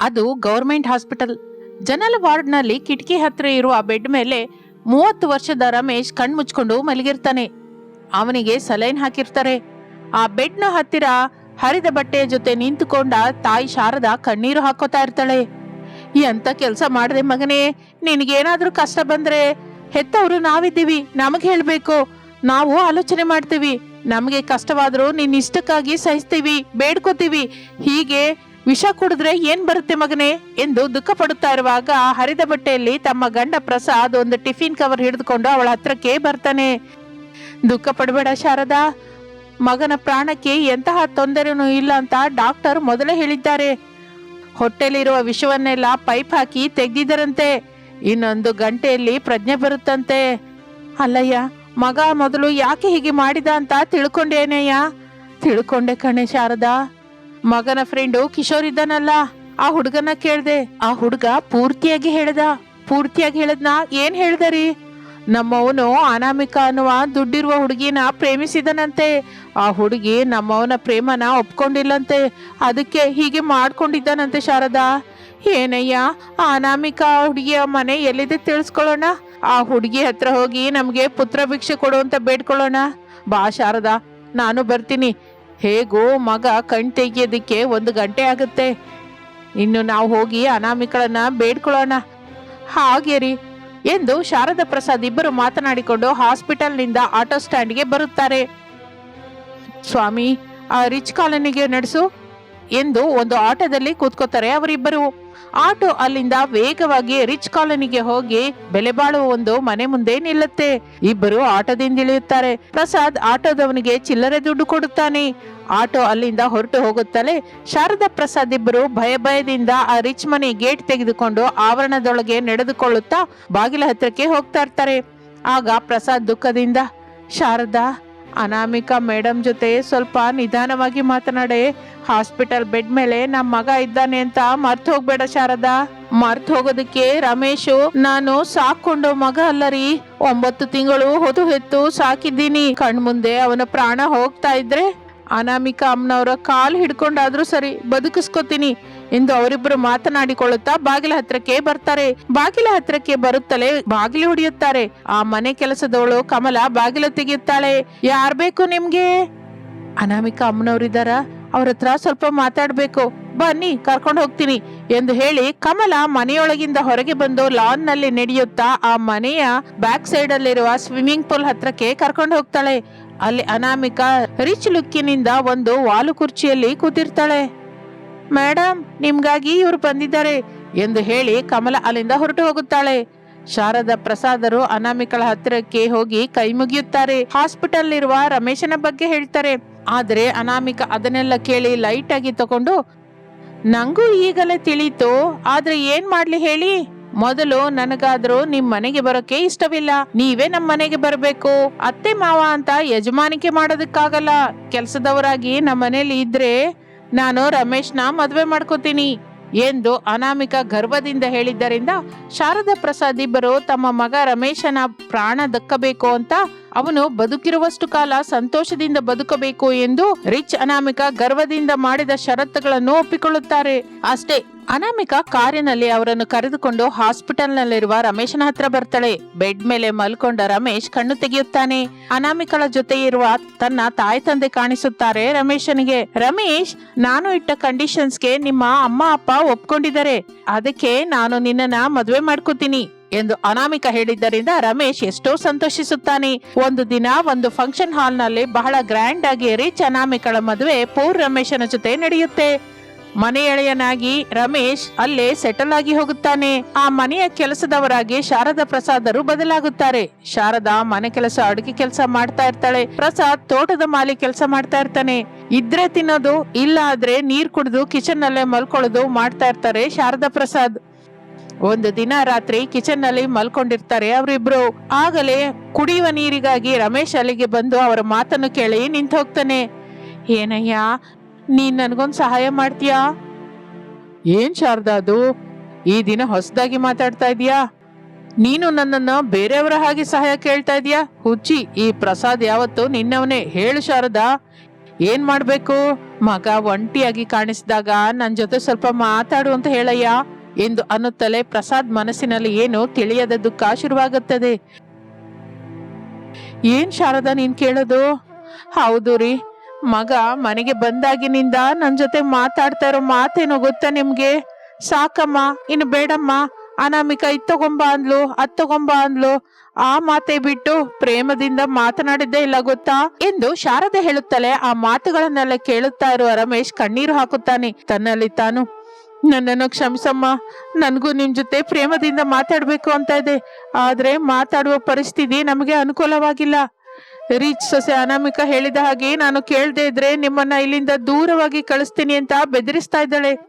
ಅದು government hospital. General ವಾರ್ಡ್ನಲ್ಲಿ ಕಿಟಕಿ ಹತ್ರ ಇರುವ ಬೆಡ್ ಮೇಲೆ ಮೂವತ್ತು ವರ್ಷದ ರಮೇಶ್ ಕಣ್ಮುಚ್ಕೊಂಡು ಮಲಗಿರ್ತಾನೆ. ಅವನಿಗೆ ಸಲೈನ್ ಹಾಕಿರ್ತಾರೆ. ಆ ಬೆಡ್ನ ಹತ್ತಿರ ಹರಿದ ಬಟ್ಟೆಯ ಜೊತೆ ನಿಂತುಕೊಂಡ ತಾಯಿ ಶಾರದ ಕಣ್ಣೀರು ಹಾಕೋತಾ ಇರ್ತಾಳೆ. ಎಂತ ಕೆಲಸ ಮಾಡಿದೆ ಮಗನೇ, ನಿನಗೇನಾದ್ರೂ ಕಷ್ಟ ಬಂದ್ರೆ ಹೆತ್ತವರು ನಾವಿದ್ದೀವಿ, ನಮಗೆ ಹೇಳ್ಬೇಕು. ನಾವು ಆಲೋಚನೆ ಮಾಡ್ತೀವಿ. ನಮಗೆ ಕಷ್ಟವಾದರೂ ನಿನ್ನ ಇಷ್ಟಕ್ಕಾಗಿ ಸಹಿಸ್ತೀವಿ, ಬೇಡ್ಕೋತೀವಿ. ಹೀಗೆ ವಿಷ ಕುಡಿದ್ರೆ ಏನ್ ಬರುತ್ತೆ ಮಗನೇ? ಎಂದು ದುಃಖ ಪಡುತ್ತಾ ಇರುವಾಗ ಹರಿದ ಬಟ್ಟೆಯಲ್ಲಿ ತಮ್ಮ ಗಂಡ ಪ್ರಸಾದ್ ಒಂದು ಟಿಫಿನ್ ಕವರ್ ಹಿಡಿದುಕೊಂಡು ಅವಳ ಹತ್ರಕ್ಕೆ ಬರ್ತಾನೆ. ದುಃಖ ಪಡಬೇಡ ಶಾರದಾ. ಮಗನ ಪ್ರಾಣಕ್ಕೆ ಎಂತಹ ತೊಂದರೆನೂ ಇಲ್ಲ ಅಂತ ಡಾಕ್ಟರ್ ಮೊದಲೇ ಹೇಳಿದ್ದಾರೆ. ಹೊಟ್ಟೆಲಿರುವ ವಿಷವನ್ನೆಲ್ಲ ಪೈಪ್ ಹಾಕಿ ತೆಗ್ದಿದ್ದರಂತೆ. ಇನ್ನೊಂದು ಗಂಟೆಯಲ್ಲಿ ಪ್ರಜ್ಞೆ ಬರುತ್ತಂತೆ. ಅಲ್ಲಯ್ಯ, ಮಗ ಮೊದಲು ಯಾಕೆ ಹೀಗೆ ಮಾಡಿದ ಅಂತ ತಿಳ್ಕೊಂಡೇನಯ್ಯ ತಿಳ್ಕೊಂಡೆ ಕಣೆ ಶಾರದಾ. ಮಗನ ಫ್ರೆಂಡು ಕಿಶೋರ್ ಇದ್ದಾನಲ್ಲ, ಆ ಹುಡುಗನ ಕೇಳ್ದೆ, ಆ ಹುಡುಗ ಪೂರ್ತಿಯಾಗಿ ಹೇಳ್ದ. ಪೂರ್ತಿಯಾಗಿ ಹೇಳದ್ನ ಏನ್ ಹೇಳ್ದರಿ? ನಮ್ಮವನು ಅನಾಮಿಕ ಅನ್ನುವ ದುಡ್ಡಿರುವ ಹುಡುಗಿನ ಪ್ರೇಮಿಸಿದನಂತೆ. ಆ ಹುಡುಗಿ ನಮ್ಮವನ ಪ್ರೇಮನ ಒಪ್ಕೊಂಡಿಲ್ಲಂತೆ. ಅದಕ್ಕೆ ಹೀಗೆ ಮಾಡ್ಕೊಂಡಿದ್ದಾನಂತೆ ಶಾರದಾ. ಏನಯ್ಯ, ಆ ಅನಾಮಿಕ ಹುಡುಗಿಯ ಮನೆ ಎಲ್ಲಿದೆ ತಿಳಿಸ್ಕೊಳ್ಳೋಣ? ಆ ಹುಡುಗಿ ಹತ್ರ ಹೋಗಿ ನಮಗೆ ಪುತ್ರ ಭಿಕ್ಷೆ ಕೊಡು ಅಂತ ಬೇಡ್ಕೊಳ್ಳೋಣ. ಬಾ ಶಾರದಾ, ನಾನು ಬರ್ತೀನಿ. ಹೇಗೂ ಮಗ ಕಣ್ ತೆಗಿಯೋದಕ್ಕೆ ಒಂದು ಗಂಟೆ ಆಗುತ್ತೆ. ಇನ್ನು ನಾವು ಹೋಗಿ ಅನಾಮಿಕಳನ್ನ ಬೇಡ್ಕೊಳ್ಳೋಣ. ಹಾಗೆ ರೀ, ಎಂದು ಶಾರದಾ ಪ್ರಸಾದ್ ಇಬ್ಬರು ಮಾತನಾಡಿಕೊಂಡು ಹಾಸ್ಪಿಟಲ್ನಿಂದ ಆಟೋ ಸ್ಟ್ಯಾಂಡ್ಗೆ ಬರುತ್ತಾರೆ. ಸ್ವಾಮಿ, ಆ ರಿಚ್ ಕಾಲೋನಿಗೆ ನಡೆಸು, ಎಂದು ಒಂದು ಆಟೋದಲ್ಲಿ ಕೂತ್ಕೋತಾರೆ ಅವರಿಬ್ಬರು. ಆಟೋ ಅಲ್ಲಿಂದ ವೇಗವಾಗಿ ರಿಚ್ ಕಾಲೋನಿಗೆ ಹೋಗಿ ಬೆಲೆ ಬಾಳುವ ಒಂದು ಮನೆ ಮುಂದೆ ನಿಲ್ಲುತ್ತೆ. ಇಬ್ಬರು ಆಟೋದಿಂದ ಇಳಿಯುತ್ತಾರೆ. ಪ್ರಸಾದ್ ಆಟೋದವನಿಗೆ ಚಿಲ್ಲರೆ ದುಡ್ಡು ಕೊಡುತ್ತಾನೆ. ಆಟೋ ಅಲ್ಲಿಂದ ಹೊರಟು ಹೋಗುತ್ತಲೇ ಶಾರದಾ ಪ್ರಸಾದ್ ಇಬ್ಬರು ಭಯ ಭಯದಿಂದ ಆ ರಿಚ್ ಮನೆ ಗೇಟ್ ತೆಗೆದುಕೊಂಡು ಆವರಣದೊಳಗೆ ನಡೆದುಕೊಳ್ಳುತ್ತಾ ಬಾಗಿಲ ಹತ್ರಕ್ಕೆ ಹೋಗ್ತಾ ಇರ್ತಾರೆ. ಆಗ ಪ್ರಸಾದ್ ದುಃಖದಿಂದ, ಶಾರದಾ ಅನಾಮಿಕಾ ಮೇಡಮ್ ಜೊತೆ ಸ್ವಲ್ಪ ನಿಧಾನವಾಗಿ ಮಾತನಾಡೆ, ಹಾಸ್ಪಿಟಲ್ ಬೆಡ್ ಮೇಲೆ ನಮ್ಮ ಮಗ ಇದ್ದಾನೆ ಅಂತ ಮರ್ತು ಹೋಗ್ಬೇಡ ಶಾರದಾ. ಮರ್ತು ಹೋಗೋದಕ್ಕೆ ರಮೇಶು, ನಾನು ಸಾಕೊಂಡು ಮಗ ಅಲ್ಲರಿ ಒಂಬತ್ತು ತಿಂಗಳು ಹೊದು ಹೆತ್ತು ಸಾಕಿದ್ದೀನಿ. ಕಣ್ಮುಂದೆ ಅವನ ಪ್ರಾಣ ಹೋಗ್ತಾ ಇದ್ರೆ ಅನಾಮಿಕಾ ಅಮ್ಮನವರ ಕಾಲು ಹಿಡ್ಕೊಂಡಾದ್ರೂ ಸರಿ ಬದುಕಿಸ್ಕೊತೀನಿ. ಎಂದು ಅವರಿಬ್ಬರು ಮಾತನಾಡಿಕೊಳ್ಳುತ್ತಾ ಬಾಗಿಲ ಹತ್ರಕ್ಕೆ ಬರ್ತಾರೆ. ಬಾಗಿಲ ಹತ್ರಕ್ಕೆ ಬರುತ್ತಲೇ ಬಾಗಿಲು ಹೊಡೆಯುತ್ತಾರೆ. ಆ ಮನೆ ಕೆಲಸದವಳು ಕಮಲ ಬಾಗಿಲು ತೆಗೆಯುತ್ತಾಳೆ. ಯಾರ್ ಬೇಕು ನಿಮ್ಗೆ? ಅನಾಮಿಕಾ ಅಮ್ಮನವರಿದ್ದಾರ ಅವ್ರ ಹತ್ರ ಸ್ವಲ್ಪ ಮಾತಾಡ್ಬೇಕು. ಬನ್ನಿ, ಕರ್ಕೊಂಡು ಹೋಗ್ತೀನಿ ಎಂದು ಹೇಳಿ ಕಮಲ ಮನೆಯೊಳಗಿಂದ ಹೊರಗೆ ಬಂದು ಲಾನ್ನಲ್ಲಿ ನಡೆಯುತ್ತಾ ಆ ಮನೆಯ ಬ್ಯಾಕ್ ಸೈಡ್ ಅಲ್ಲಿರುವ ಸ್ವಿಮ್ಮಿಂಗ್ ಪೂಲ್ ಹತ್ರಕ್ಕೆ ಕರ್ಕೊಂಡು ಹೋಗ್ತಾಳೆ. ಅಲ್ಲಿ ಅನಾಮಿಕಾ ರಿಚ್ ಲುಕ್ಕಿನಿಂದ ಒಂದು ವಾಲು ಕುರ್ಚಿಯಲ್ಲಿ ಕೂತಿರ್ತಾಳೆ. ಮೇಡಮ್ ನಿಮ್ಗಾಗಿ ಇವರು ಬಂದಿದ್ದಾರೆ ಎಂದು ಹೇಳಿ ಕಮಲ ಅಲ್ಲಿಂದ ಹೊರಟು ಹೋಗುತ್ತಾಳೆ. ಶಾರದ ಪ್ರಸಾದರು ಅನಾಮಿಕಳ ಹತ್ತಿರಕ್ಕೆ ಹೋಗಿ ಕೈ ಮುಗಿಯುತ್ತಾರೆ. ಹಾಸ್ಪಿಟಲ್ ಇರುವ ರಮೇಶನ ಬಗ್ಗೆ ಹೇಳ್ತಾರೆ. ಆದರೆ ಅನಾಮಿಕ ಅದನ್ನೆಲ್ಲ ಕೇಳಿ ಲೈಟ್ ಆಗಿ ತಗೊಂಡು, ನಂಗೂ ಈಗಲೇ ತಿಳಿತು. ಆದ್ರೆ ಏನ್ ಮಾಡ್ಲಿ ಹೇಳಿ? ಮೊದಲು ನನಗಾದ್ರೂ ನಿಮ್ ಮನೆಗೆ ಬರೋಕೆ ಇಷ್ಟವಿಲ್ಲ. ನೀವೇ ನಮ್ ಮನೆಗೆ ಬರಬೇಕು. ಅತ್ತೆ ಮಾವ ಅಂತ ಯಜಮಾನಿಕೆ ಮಾಡೋದಕ್ಕಾಗಲ್ಲ. ಕೆಲಸದವರಾಗಿ ನಮ್ಮ ಮನೇಲಿ ಇದ್ರೆ ನಾನು ರಮೇಶ್ನ ಮದುವೆ ಮಾಡ್ಕೋತೀನಿ ಎಂದು ಅನಾಮಿಕ ಗರ್ವದಿಂದ ಹೇಳಿದ್ದರಿಂದ ಶಾರದಾ ಪ್ರಸಾದ್ ಇಬ್ಬರು ತಮ್ಮ ಮಗ ರಮೇಶನ ಪ್ರಾಣ ದಕ್ಕಬೇಕು ಅಂತ ಅವನು ಬದುಕಿರುವಷ್ಟು ಕಾಲ ಸಂತೋಷದಿಂದ ಬದುಕಬೇಕು ಎಂದು ರಿಚ್ ಅನಾಮಿಕ ಗರ್ವದಿಂದ ಮಾಡಿದ ಷರತ್ತುಗಳನ್ನು ಒಪ್ಪಿಕೊಳ್ಳುತ್ತಾರೆ. ಅಷ್ಟೇ, ಅನಾಮಿಕ ಕಾರಿನಲ್ಲಿ ಅವರನ್ನು ಕರೆದುಕೊಂಡು ಹಾಸ್ಪಿಟಲ್ ನಲ್ಲಿರುವ ರಮೇಶನ ಹತ್ರ ಬರ್ತಾಳೆ. ಬೆಡ್ ಮೇಲೆ ಮಲ್ಕೊಂಡ ರಮೇಶ್ ಕಣ್ಣು ತೆಗೆಯುತ್ತಾನೆ. ಅನಾಮಿಕಳ ಜೊತೆ ಇರುವ ತನ್ನ ತಾಯಿ ತಂದೆ ಕಾಣಿಸುತ್ತಾರೆ ರಮೇಶನಿಗೆ. ರಮೇಶ್, ನಾನು ಇಟ್ಟ ಕಂಡೀಷನ್ಸ್ಗೆ ನಿಮ್ಮ ಅಮ್ಮ, ಅಪ್ಪ ಒಪ್ಕೊಂಡಿದ್ದಾರೆ. ಅದಕ್ಕೆ ನಾನು ನಿನ್ನನ್ನ ಮದುವೆ ಮಾಡ್ಕೋತೀನಿ. ಎಂದು ಅನಾಮಿಕ ಹೇಳಿದ್ದರಿಂದ ರಮೇಶ್ ಎಷ್ಟೋ ಸಂತೋಷಿಸುತ್ತಾನೆ. ಒಂದು ದಿನ ಒಂದು ಫಂಕ್ಷನ್ ಹಾಲ್ನಲ್ಲಿ ಬಹಳ ಗ್ರ್ಯಾಂಡ್ ಆಗಿ ರಿಚ್ ಅನಾಮಿಕಳ ಮದುವೆ ಪೂರ್ ರಮೇಶನ ಜೊತೆ ನಡೆಯುತ್ತೆ. ಮನೆ ಎಳೆಯನಾಗಿ ರಮೇಶ್ ಅಲ್ಲೇ ಸೆಟಲ್ ಆಗಿ ಹೋಗುತ್ತಾನೆ. ಆ ಮನೆಯ ಕೆಲಸದವರಾಗಿ ಶಾರದಾ ಪ್ರಸಾದರು ಬದಲಾಗುತ್ತಾರೆ. ಶಾರದಾ ಮನೆ ಕೆಲಸ, ಅಡುಗೆ ಕೆಲಸ ಮಾಡ್ತಾ ಇರ್ತಾಳೆ. ಪ್ರಸಾದ್ ತೋಟದ ಮಾಲಿ ಕೆಲಸ ಮಾಡ್ತಾ ಇರ್ತಾನೆ. ಇದ್ರೆ ತಿನ್ನೋದು, ಇಲ್ಲ ಆದ್ರೆ ನೀರ್ ಕುಡಿದು ಕಿಚನ್ ನಲ್ಲೇ ಮಲ್ಕೊಳ್ಳೋದು ಮಾಡ್ತಾ ಇರ್ತಾರೆ ಶಾರದಾ ಪ್ರಸಾದ್. ಒಂದು ದಿನ ರಾತ್ರಿ ಕಿಚನ್ನಲ್ಲಿ ಮಲ್ಕೊಂಡಿರ್ತಾರೆ ಅವರಿಬ್ರು. ಆಗಲೇ ಕುಡಿಯುವ ನೀರಿಗಾಗಿ ರಮೇಶ್ ಅಲ್ಲಿಗೆ ಬಂದು ಅವರ ಮಾತನ್ನು ಕೇಳಿ ನಿಂತು ಹೋಗ್ತಾನೆ. ಏನಯ್ಯ, ನೀನ್ ನನ್ಗೊಂದ್ ಸಹಾಯ ಮಾಡ್ತೀಯಾ? ಏನ್ ಶಾರದಾ ಅದು? ಈ ದಿನ ಹೊಸದಾಗಿ ಮಾತಾಡ್ತಾ ಇದೀಯಾ ನೀನು ನನ್ನನ್ನು ಬೇರೆಯವರ ಹಾಗೆ ಸಹಾಯ ಕೇಳ್ತಾ ಇದೀಯಾ ಹುಚ್ಚಿ, ಈ ಪ್ರಸಾದ್ ಯಾವತ್ತು ನಿನ್ನವನೇ. ಹೇಳು ಶಾರದಾ, ಏನ್ ಮಾಡ್ಬೇಕು? ಮಗ ಒಂಟಿಯಾಗಿ ಕಾಣಿಸಿದಾಗ ನನ್ನ ಜೊತೆ ಸ್ವಲ್ಪ ಮಾತಾಡು ಅಂತ ಹೇಳಯ್ಯ. ಎಂದು ಅನ್ನುತ್ತಲೇ ಪ್ರಸಾದ್ ಮನಸ್ಸಿನಲ್ಲಿ ಏನು ತಿಳಿಯದ ದುಃಖ ಶುರುವಾಗುತ್ತದೆ ಏನ್ ಶಾರದಾ, ನೀನ್ ಕೇಳೋದು? ಹೌದು ರೀ. ಮಗ ಮನೆಗೆ ಬಂದಾಗಿನಿಂದ ನನ್ನ ಜೊತೆ ಮಾತಾಡ್ತಾ ಇರೋ ಮಾತೇನೋ ಗೊತ್ತಾ ನಿಮ್ಗೆ? ಸಾಕಮ್ಮ, ಇನ್ನು ಬೇಡಮ್ಮ. ಅನಾಮಿಕ, ಇದ್ ತಗೊಂಬ ಅಂದ್ಲು, ಅದ್ ತಗೊಂಬ ಅಂದ್ಲು. ಆ ಮಾತೆ ಬಿಟ್ಟು ಪ್ರೇಮದಿಂದ ಮಾತನಾಡಿದ್ದೇ ಇಲ್ಲ ಗೊತ್ತಾ? ಎಂದು ಶಾರದೆ ಹೇಳುತ್ತಲೇ ಆ ಮಾತುಗಳನ್ನೆಲ್ಲ ಕೇಳುತ್ತಾ ಇರುವ ರಮೇಶ್ ಕಣ್ಣೀರು ಹಾಕುತ್ತಾನೆ. ತನ್ನಲ್ಲಿ ತಾನು ನನ್ನನ್ನು ಕ್ಷಮಿಸಮ್ಮ. ನನಗೂ ನಿಮ್ಮ ಜೊತೆ ಪ್ರೇಮದಿಂದ ಮಾತಾಡಬೇಕು ಅಂತ ಇದೆ. ಆದರೆ ಮಾತಾಡುವ ಪರಿಸ್ಥಿತಿ ನಮಗೆ ಅನುಕೂಲವಾಗಿಲ್ಲ. ರೀಚ್ ಸೊಸೆ ಅನಾಮಿಕ ಹೇಳಿದ ಹಾಗೆ ನಾನು ಕೇಳದೆ ಇದ್ರೆ ನಿಮ್ಮನ್ನ ಇಲ್ಲಿಂದ ದೂರವಾಗಿ ಕಳಿಸ್ತೀನಿ ಅಂತ ಬೆದರಿಸ್ತಾ ಇದ್ದಾಳೆ.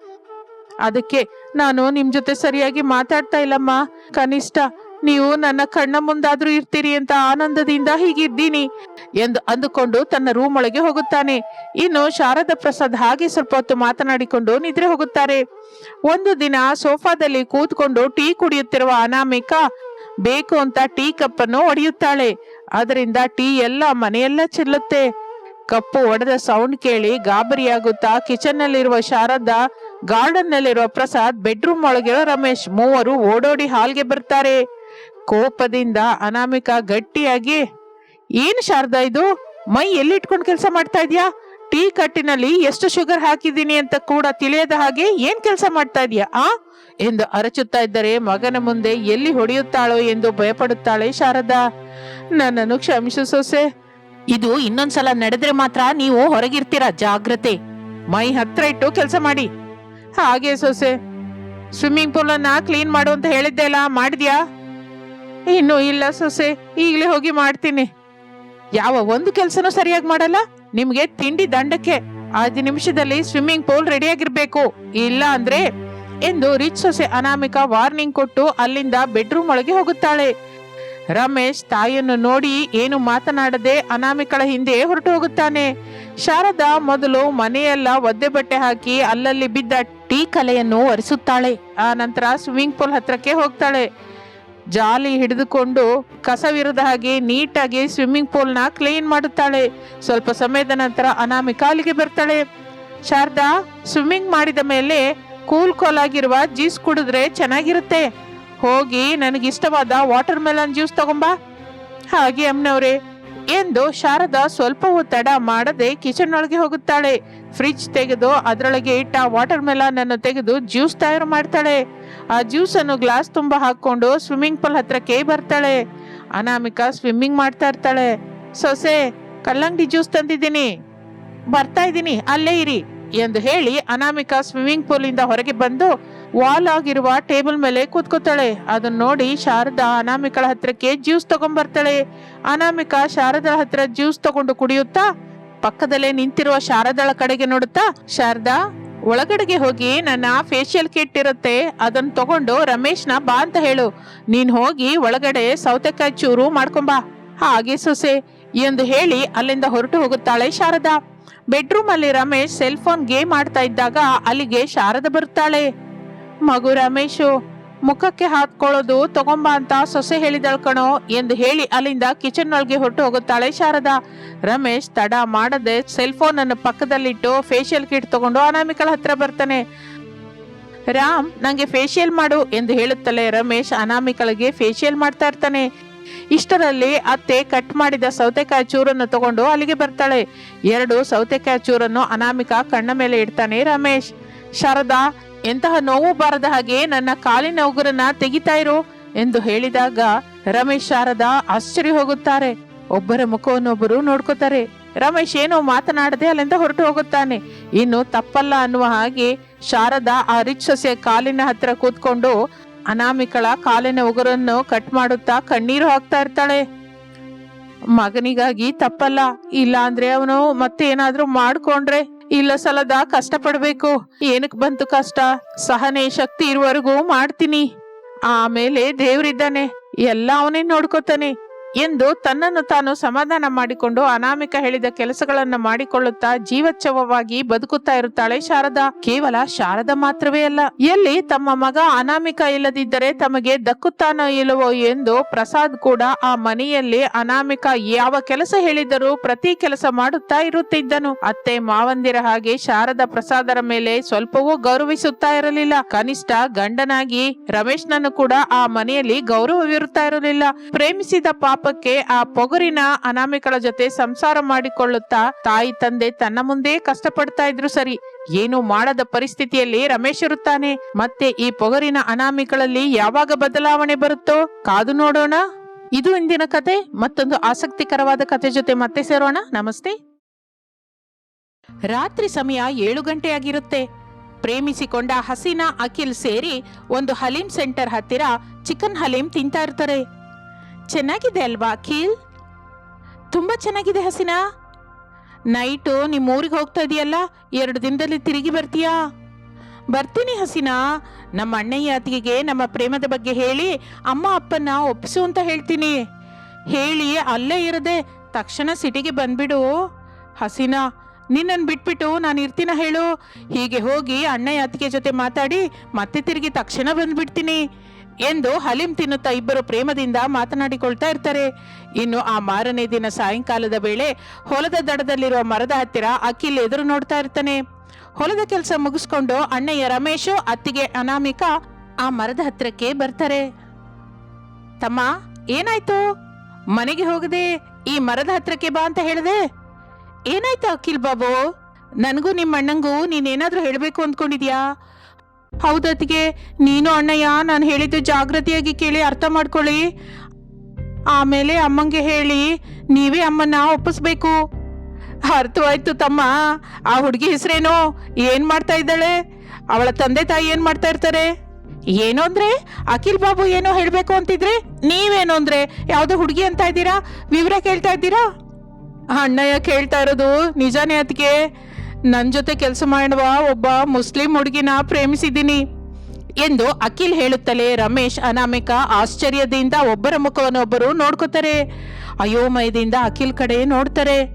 ಅದಕ್ಕೆ ನಾನು ನಿಮ್ ಜೊತೆ ಸರಿಯಾಗಿ ಮಾತಾಡ್ತಾ ಇಲ್ಲಮ್ಮ. ಕನಿಷ್ಠ ನೀವು ನನ್ನ ಕಣ್ಣ ಮುಂದಾದ್ರೂ ಇರ್ತೀರಿ ಅಂತ ಆನಂದದಿಂದ ಹೀಗಿದ್ದೀನಿ ಎಂದು ಅಂದುಕೊಂಡು ತನ್ನ ರೂಮ್ ಒಳಗೆ ಹೋಗುತ್ತಾನೆ. ಇನ್ನು ಶಾರದಾ ಪ್ರಸಾದ್ ಹಾಗೆ ಸ್ವಲ್ಪ ಹೊತ್ತು ಮಾತನಾಡಿಕೊಂಡು ನಿದ್ರೆ ಹೋಗುತ್ತಾರೆ. ಒಂದು ದಿನ ಸೋಫಾದಲ್ಲಿ ಕೂತ್ಕೊಂಡು ಟೀ ಕುಡಿಯುತ್ತಿರುವ ಅನಾಮಿಕ ಬೇಕು ಅಂತ ಟೀ ಕಪ್ ಅನ್ನು ಒಡೆಯುತ್ತಾಳೆ. ಅದರಿಂದ ಟೀ ಎಲ್ಲ ಮನೆಯೆಲ್ಲ ಚೆಲ್ಲುತ್ತೆ. ಕಪ್ಪು ಒಡೆದ ಸೌಂಡ್ ಕೇಳಿ ಗಾಬರಿಯಾಗುತ್ತಾ ಕಿಚನ್ ನಲ್ಲಿರುವ ಶಾರದಾ ಗಾರ್ಡನ್ ನಲ್ಲಿರುವ ಪ್ರಸಾದ್, ಬೆಡ್ರೂಮ್ ಒಳಗಿರೋ ರಮೇಶ್ ಮೂವರು ಓಡೋಡಿ ಹಾಲ್ಗೆ ಬರ್ತಾರೆ. ಕೋಪದಿಂದ ಅನಾಮಿಕ ಗಟ್ಟಿಯಾಗಿ, ಏನ್ ಶಾರದಾ ಇದು? ಮೈ ಎಲ್ಲಿ ಇಟ್ಕೊಂಡು ಕೆಲಸ ಮಾಡ್ತಾ ಇದೀಯಾ? ಟೀ ಕಟ್ಟಿನಲ್ಲಿ ಎಷ್ಟು ಶುಗರ್ ಹಾಕಿದ್ದೀನಿ ಅಂತ ಕೂಡ ತಿಳಿಯದ ಹಾಗೆ ಏನ್ ಕೆಲಸ ಮಾಡ್ತಾ ಇದೀಯಾ, ಆ? ಎಂದು ಅರಚುತ್ತಾ ಇದ್ದರೆ ಮಗನ ಮುಂದೆ ಎಲ್ಲಿ ಹೊಡೆಯುತ್ತಾಳೋ ಎಂದು ಭಯಪಡುತ್ತಾಳೆ ಶಾರದಾ. ನನ್ನನ್ನು ಕ್ಷಮಿಸು ಸೊಸೆ. ಇದು ಇನ್ನೊಂದ್ಸಲ ನಡೆದ್ರೆ ಮಾತ್ರ ನೀವು ಹೊರಗಿರ್ತೀರ, ಜಾಗ್ರತೆ. ಮೈ ಹತ್ರ ಇಟ್ಟು ಕೆಲಸ ಮಾಡಿ. ಹಾಗೆ ಸೊಸೆ. ಸ್ವಿಮ್ಮಿಂಗ್ ಪೂಲ್ ಅನ್ನ ಕ್ಲೀನ್ ಮಾಡು ಅಂತ ಹೇಳಿದ್ದೆ ಅಲ್ಲ ಮಾಡಿದ್ಯಾ? ಇನ್ನು ಇಲ್ಲ ಸೊಸೆ, ಈಗಲೇ ಹೋಗಿ ಮಾಡ್ತೀನಿ. ಯಾವ ಒಂದು ಕೆಲಸನೂ ಸರಿಯಾಗಿ ಮಾಡಲ್ಲ. ನಿಮ್ಗೆ ತಿಂಡಿ ದಂಡಕ್ಕೆ ಐದು ನಿಮಿಷದಲ್ಲಿ ಸ್ವಿಮ್ಮಿಂಗ್ ಪೂಲ್ ರೆಡಿಯಾಗಿರ್ಬೇಕು ಇಲ್ಲ ಅಂದ್ರೆ ಎಂದು ರಿಚ್ ಸೊಸೆ ಅನಾಮಿಕ ವಾರ್ನಿಂಗ್ ಕೊಟ್ಟು ಅಲ್ಲಿಂದ ಬೆಡ್ರೂಮ್ ಒಳಗೆ ಹೋಗುತ್ತಾಳೆ. ರಮೇಶ್ ತಾಯಿಯನ್ನು ನೋಡಿ ಏನು ಮಾತನಾಡದೆ ಅನಾಮಿಕಳ ಹಿಂದೆ ಹೊರಟು ಹೋಗುತ್ತಾನೆ. ಶಾರದಾ ಮೊದಲು ಮನೆಯೆಲ್ಲ ಒದ್ದೆ ಬಟ್ಟೆ ಹಾಕಿ ಅಲ್ಲಲ್ಲಿ ಬಿದ್ದ ಟೀ ಕಲೆಯನ್ನು ಒರೆಸುತ್ತಾಳೆ. ಆ ನಂತರ ಸ್ವಿಮ್ಮಿಂಗ್ ಪೂಲ್ ಹತ್ರಕ್ಕೆ ಹೋಗ್ತಾಳೆ. ಜಾಲಿ ಹಿಡಿದುಕೊಂಡು ಕಸವಿರದ ಹಾಗೆ ನೀಟಾಗಿ ಸ್ವಿಮ್ಮಿಂಗ್ ಪೂಲ್ನ ಕ್ಲೀನ್ ಮಾಡುತ್ತಾಳೆ. ಸ್ವಲ್ಪ ಸಮಯದ ನಂತರ ಅನಾಮಿಕಾಲಿಗೆ ಬರ್ತಾಳೆ. ಶಾರದಾ ಸ್ವಿಮ್ಮಿಂಗ್ ಮಾಡಿದ ಮೇಲೆ ಕೂಲ್ ಕೂಲ್ ಆಗಿರುವ ಜ್ಯೂಸ್ ಕುಡಿದ್ರೆ ಚೆನ್ನಾಗಿರುತ್ತೆ. ಹೋಗಿ ನನಗಿಷ್ಟವಾದ ವಾಟರ್ ಮೆಲನ್ ಜ್ಯೂಸ್ ತಗೊಂಬಾ. ಹಾಗೆ ಅಮ್ಮನವ್ರೆ ಎಂದು ಶಾರದಾ ಸ್ವಲ್ಪವೂ ತಡ ಮಾಡದೆ ಕಿಚನ್ ಒಳಗೆ ಹೋಗುತ್ತಾಳೆ. ಫ್ರಿಜ್ ತೆಗೆದು ಅದರೊಳಗೆ ಇಟ್ಟ ವಾಟರ್ ಮೆಲಾನ್ ಅನ್ನು ತೆಗೆದು ಜ್ಯೂಸ್ ತಯಾರು ಮಾಡ್ತಾಳೆ. ಆ ಜ್ಯೂಸ್ ಅನ್ನು ಗ್ಲಾಸ್ ತುಂಬ ಹಾಕೊಂಡು ಸ್ವಿಮ್ಮಿಂಗ್ ಪೂಲ್ ಹತ್ರಕ್ಕೆ ಬರ್ತಾಳೆ. ಅನಾಮಿಕಾ ಸ್ವಿಮ್ಮಿಂಗ್ ಮಾಡ್ತಾ ಇರ್ತಾಳೆ. ಸೊಸೆ, ಕಲ್ಲಂಗಡಿ ಜ್ಯೂಸ್ ತಂದಿದ್ದೀನಿ. ಬರ್ತಾ ಇದ್ದೀನಿ, ಅಲ್ಲೇ ಇರಿ. ಎಂದು ಹೇಳಿ ಅನಾಮಿಕಾ ಸ್ವಿಮ್ಮಿಂಗ್ ಪೂಲ್ ಇಂದ ಹೊರಗೆ ಬಂದು ವಾಲ್ ಆಗಿರುವ ಟೇಬಲ್ ಮೇಲೆ ಕೂತ್ಕೋತಾಳೆ ಅದನ್ನ ನೋಡಿ ಶಾರದಾ ಅನಾಮಿಕಳ ಹತ್ರಕ್ಕೆ ಜ್ಯೂಸ್ ತಗೊಂಡ್ಬರ್ತಾಳೆ. ಅನಾಮಿಕಾ ಶಾರದಾ ಹತ್ರ ಜ್ಯೂಸ್ ತಗೊಂಡು ಕುಡಿಯುತ್ತಾ ಪಕ್ಕದಲ್ಲೇ ನಿಂತಿರುವ ಶಾರದಾಳ ಕಡೆಗೆ ನೋಡುತ್ತಾ, ಶಾರದಾ, ಒಳಗಡೆಗೆ ಹೋಗಿ ನನ್ನ ಫೇಶಿಯಲ್ ಕಿಟ್ ಇರುತ್ತೆ. ಅದನ್ನ ತಗೊಂಡು ರಮೇಶ್ನ ಬಾ ಅಂತ ಹೇಳು. ನೀನ್ ಹೋಗಿ ಒಳಗಡೆ ಸೌತೆಕಾಯಿ ಚೂರು ಮಾಡ್ಕೊಂಬಾ. ಹಾಗೆ ಸೊಸೆ, ಎಂದು ಹೇಳಿ ಅಲ್ಲಿಂದ ಹೊರಟು ಹೋಗುತ್ತಾಳೆ ಶಾರದಾ. ಬೆಡ್ರೂಮ್ ಅಲ್ಲಿ ರಮೇಶ್ ಸೆಲ್ ಫೋನ್ ಗೇಮ್ ಆಡ್ತಾ ಇದ್ದಾಗ ಅಲ್ಲಿಗೆ ಶಾರದ ಬರುತ್ತಾಳೆ. ಮಗು ರಮೇಶು, ಮುಖಕ್ಕೆ ಹಾಕೊಳ್ಳೋದು ತಗೊಂಬ ಅಂತ ಸೊಸೆ ಹೇಳಿದಳ್ಕಣೋ ಎಂದು ಹೇಳಿ ಅಲ್ಲಿಂದ ಕಿಚನ್ ಒಳಗೆ ಹೊರಟು ಹೋಗುತ್ತಾಳೆ ಶಾರದ. ರಮೇಶ್ ತಡ ಮಾಡದೆ ಸೆಲ್ ಫೋನ್ ಅನ್ನು ಪಕ್ಕದಲ್ಲಿಟ್ಟು ಫೇಶಿಯಲ್ ಕಿಟ್ ತಗೊಂಡು ಅನಾಮಿಕಳ ಹತ್ರ ಬರ್ತಾನೆ. ರಾಮ್, ನಂಗೆ ಫೇಶಿಯಲ್ ಮಾಡು ಎಂದು ಹೇಳುತ್ತಲೇ ರಮೇಶ್ ಅನಾಮಿಕಳಿಗೆ ಫೇಶಿಯಲ್ ಮಾಡ್ತಾ ಇರ್ತಾನೆ. ಇಷ್ಟರಲ್ಲಿ ಅತ್ತೆ ಕಟ್ ಮಾಡಿದ ಸೌತೆಕಾಯಿ ಚೂರನ್ನು ತಗೊಂಡು ಅಲ್ಲಿಗೆ ಬರ್ತಾಳೆ. ಎರಡು ಸೌತೆಕಾಯಿ ಚೂರನ್ನು ಅನಾಮಿಕ ಕಣ್ಣ ಮೇಲೆ ಇಡ್ತಾನೆ ರಮೇಶ್. ಶಾರದಾ, ಎಂತಹ ನೋವು ಬಾರದ ಹಾಗೆ ನನ್ನ ಕಾಲಿನ ಉಗುರನ್ನ ತೆಗಿತಾ ಇರು ಎಂದು ಹೇಳಿದಾಗ ರಮೇಶ್ ಶಾರದಾ ಆಶ್ಚರ್ಯ ಹೋಗುತ್ತಾರೆ. ಒಬ್ಬರ ಮುಖವನ್ನೊಬ್ಬರು ನೋಡ್ಕೋತಾರೆ. ರಮೇಶ್ ಏನೋ ಮಾತನಾಡದೆ ಅಲ್ಲಿಂದ ಹೊರಟು ಹೋಗುತ್ತಾನೆ. ಇನ್ನು ತಪ್ಪಲ್ಲ ಅನ್ನುವ ಹಾಗೆ ಶಾರದಾ ಆ ಸೊಸೆಯ ಕಾಲಿನ ಹತ್ರ ಕೂತ್ಕೊಂಡು ಅನಾಮಿಕಳ ಕಾಲಿನ ಉಗುರನ್ನು ಕಟ್ ಮಾಡುತ್ತಾ ಕಣ್ಣೀರು ಹಾಕ್ತಾ ಇರ್ತಾಳೆ. ಮಗನಿಗಾಗಿ ತಪ್ಪಲ್ಲ ಇಲ್ಲ ಅಂದ್ರೆ ಅವನು ಮತ್ತೆ ಏನಾದ್ರೂ ಮಾಡ್ಕೊಂಡ್ರೆ ಇಲ್ಲ ಸಲದ ಕಷ್ಟ ಪಡ್ಬೇಕು ಬಂತು ಕಷ್ಟ? ಸಹನೆ ಶಕ್ತಿ ಇರುವವರೆಗೂ ಮಾಡ್ತೀನಿ. ಆಮೇಲೆ ದೇವ್ರಿದ್ದಾನೆ. ಎಲ್ಲ ಅವನೇ ನೋಡ್ಕೋತಾನೆ. ಎಂದು ತನ್ನನ್ನು ತಾನು ಸಮಾಧಾನ ಮಾಡಿಕೊಂಡು ಅನಾಮಿಕ ಹೇಳಿದ ಕೆಲಸಗಳನ್ನ ಮಾಡಿಕೊಳ್ಳುತ್ತಾ ಜೀವಚ್ಛವವಾಗಿ ಬದುಕುತ್ತಾ ಇರುತ್ತಾಳೆ ಶಾರದಾ. ಕೇವಲ ಶಾರದಾ ಮಾತ್ರವೇ ಅಲ್ಲ, ಎಲ್ಲಿ ತಮ್ಮ ಮಗ ಅನಾಮಿಕ ಇಲ್ಲದಿದ್ದರೆ ತಮಗೆ ದಕ್ಕುತ್ತಾನೋ ಇಲ್ಲವೋ ಎಂದು ಪ್ರಸಾದ್ ಕೂಡ ಆ ಮನೆಯಲ್ಲಿ ಅನಾಮಿಕ ಯಾವ ಕೆಲಸ ಹೇಳಿದರೂ ಪ್ರತಿ ಕೆಲಸ ಮಾಡುತ್ತಾ ಇರುತ್ತಿದ್ದನು. ಅತ್ತೆ ಮಾವಂದಿರ ಹಾಗೆ ಶಾರದಾ ಪ್ರಸಾದರ ಮೇಲೆ ಸ್ವಲ್ಪವೂ ಗೌರವಿಸುತ್ತಾ ಇರಲಿಲ್ಲ. ಕನಿಷ್ಠ ಗಂಡನಾಗಿ ರಮೇಶ್ನನ್ನು ಕೂಡ ಆ ಮನೆಯಲ್ಲಿ ಗೌರವವಿರುತ್ತಾ ಇರಲಿಲ್ಲ. ಪ್ರೇಮಿಸಿದ ಪಾಪಕ್ಕೆ ಆ ಪೊಗರಿನ ಅನಾಮಿಕಳ ಜೊತೆ ಸಂಸಾರ ಮಾಡಿಕೊಳ್ಳುತ್ತಾ ತಾಯಿ ತಂದೆ ತನ್ನ ಮುಂದೆ ಕಷ್ಟಪಡ್ತಾ ಇದ್ರು ಸರಿ. ಏನು ಮಾಡದ ಪರಿಸ್ಥಿತಿಯಲ್ಲಿ ರಮೇಶ್ ಇರುತ್ತಾನೆ. ಮತ್ತೆ ಈ ಪೊಗರಿನ ಅನಾಮಿಕಳಲ್ಲಿ ಯಾವಾಗ ಬದಲಾವಣೆ ಬರುತ್ತೋ ಕಾದು ನೋಡೋಣ. ಇದು ಇಂದಿನ ಕತೆ. ಮತ್ತೊಂದು ಆಸಕ್ತಿಕರವಾದ ಕತೆ ಜೊತೆ ಮತ್ತೆ ಸೇರೋಣ. ನಮಸ್ತೆ. ರಾತ್ರಿ ಸಮಯ ಏಳು ಗಂಟೆಯಾಗಿರುತ್ತೆ ಪ್ರೇಮಿಸಿಕೊಂಡ ಹಸೀನಾ ಅಖಿಲ್ ಸೇರಿ ಒಂದು ಹಲೀಂ ಸೆಂಟರ್ ಹತ್ತಿರ ಚಿಕನ್ ಹಲೀಂ ತಿಂತಾ ಇರ್ತಾರೆ. ಚೆನ್ನಾಗಿದೆ ಅಲ್ವಾ ಅಖಿಲ್ ತುಂಬಾ ಚೆನ್ನಾಗಿದೆ ಹಸಿನಾ. ನೈಟು ನಿಮ್ಮ ಊರಿಗೆ ಹೋಗ್ತಾ ಇದೆಯಲ್ಲ, ಎರಡು ದಿನದಲ್ಲಿ ತಿರುಗಿ ಬರ್ತೀಯಾ? ಬರ್ತೀನಿ ಹಸಿನಾ. ನಮ್ಮ ಅಣ್ಣಯ್ಯ ಅತಿಗೆ ನಮ್ಮ ಪ್ರೇಮದ ಬಗ್ಗೆ ಹೇಳಿ, ಅಮ್ಮ ಅಪ್ಪನ ಒಪ್ಪಿಸು ಅಂತ ಹೇಳ್ತೀನಿ. ಹೇಳಿ, ಅಲ್ಲೇ ಇರದೆ ತಕ್ಷಣ ಸಿಟಿಗೆ ಬಂದ್ಬಿಡು. ಹಸಿನಾ, ನಿನ್ನನ್ನು ಬಿಟ್ಬಿಟ್ಟು ನಾನು ಇರ್ತೀನ ಹೇಳು? ಹೀಗೆ ಹೋಗಿ ಅಣ್ಣಯ್ಯ ಯಾತಿಕೆ ಜೊತೆ ಮಾತಾಡಿ, ಮತ್ತೆ ತಿರುಗಿ ತಕ್ಷಣ ಬಂದ್ಬಿಡ್ತೀನಿ. ಎಂದು ಹಲೀಂ ತಿನ್ನುತ್ತಾ ಇಬ್ಬರು ಪ್ರೇಮದಿಂದ ಮಾತನಾಡಿಕೊಳ್ತಾ ಇರ್ತಾರೆ. ಇನ್ನು ಆ ಮಾರನೇ ದಿನ ಸಾಯಂಕಾಲದ ವೇಳೆ ಹೊಲದ ದಡದಲ್ಲಿರುವ ಮರದ ಹತ್ತಿರ ಅಖಿಲ್ ಎದುರು ನೋಡ್ತಾ ಇರ್ತಾನೆ. ಹೊಲದ ಕೆಲಸ ಮುಗಿಸ್ಕೊಂಡು ಅಣ್ಣಯ್ಯ ರಮೇಶು, ಅತ್ತಿಗೆ ಅನಾಮಿಕ ಆ ಮರದ ಹತ್ತಿರಕ್ಕೆ ಬರ್ತಾರೆ. ತಮ್ಮ, ಏನಾಯ್ತು? ಮನೆಗೆ ಹೋಗದೆ ಈ ಮರದ ಹತ್ರಕ್ಕೆ ಬಾ ಅಂತ ಹೇಳಿದೆ. ಏನಾಯ್ತು ಅಖಿಲ್ ಬಾಬು? ನನಗೂ ನಿಮ್ಮ ಅಣ್ಣಂಗೂ ನೀನೇನಾದ್ರೂ ಹೇಳಬೇಕು ಅಂದ್ಕೊಂಡಿದ್ಯಾ? ಹೌದತ್ತಿಗೆ, ನೀನು ಅಣ್ಣಯ್ಯ, ನಾನು ಹೇಳಿದ್ದು ಜಾಗೃತಿಯಾಗಿ ಕೇಳಿ ಅರ್ಥ ಮಾಡ್ಕೊಳ್ಳಿ. ಆಮೇಲೆ ಅಮ್ಮಂಗೆ ಹೇಳಿ, ನೀವೇ ಅಮ್ಮನ್ನ ಒಪ್ಪಿಸ್ಬೇಕು. ಅರ್ಥವಾಯ್ತು ತಮ್ಮ, ಆ ಹುಡುಗಿ ಹೆಸರೇನು? ಏನ್ ಮಾಡ್ತಾ ಇದ್ದಾಳೆ? ಅವಳ ತಂದೆ ತಾಯಿ ಏನ್ ಮಾಡ್ತಾ ಇರ್ತಾರೆ? ಏನು ಅಂದ್ರೆ, ಅಖಿಲ್ ಬಾಬು ಏನೋ ಹೇಳ್ಬೇಕು ಅಂತಿದ್ರೆ, ನೀವೇನು ಅಂದ್ರೆ, ಯಾವುದೋ ಹುಡುಗಿ ಅಂತ ಇದ್ದೀರಾ? ವಿವರ ಕೇಳ್ತಾ ಇದ್ದೀರಾ? ಅಣ್ಣಯ್ಯ ಕೇಳ್ತಾ ಇರೋದು ನಿಜಾನೇ ಅದಕ್ಕೆ ನನ್ನ ಜೊತೆ ಕೆಲಸ ಮಾಡುವ, ಒಬ್ಬ ಮುಸ್ಲಿಂ ಹುಡುಗಿನ ಪ್ರೇಮಿಸಿದ್ದೀನಿ ಎಂದು ಅಖಿಲ್ ಹೇಳುತ್ತಲೇ ರಮೇಶ್ ಅನಾಮಿಕ ಆಶ್ಚರ್ಯದಿಂದ ಒಬ್ಬರ ಮುಖವನ್ನೊಬ್ಬರು ನೋಡ್ಕೋತಾರೆ. ಅಯೋಮಯದಿಂದ ಅಖಿಲ್ ಕಡೆ ನೋಡ್ತಾರೆ.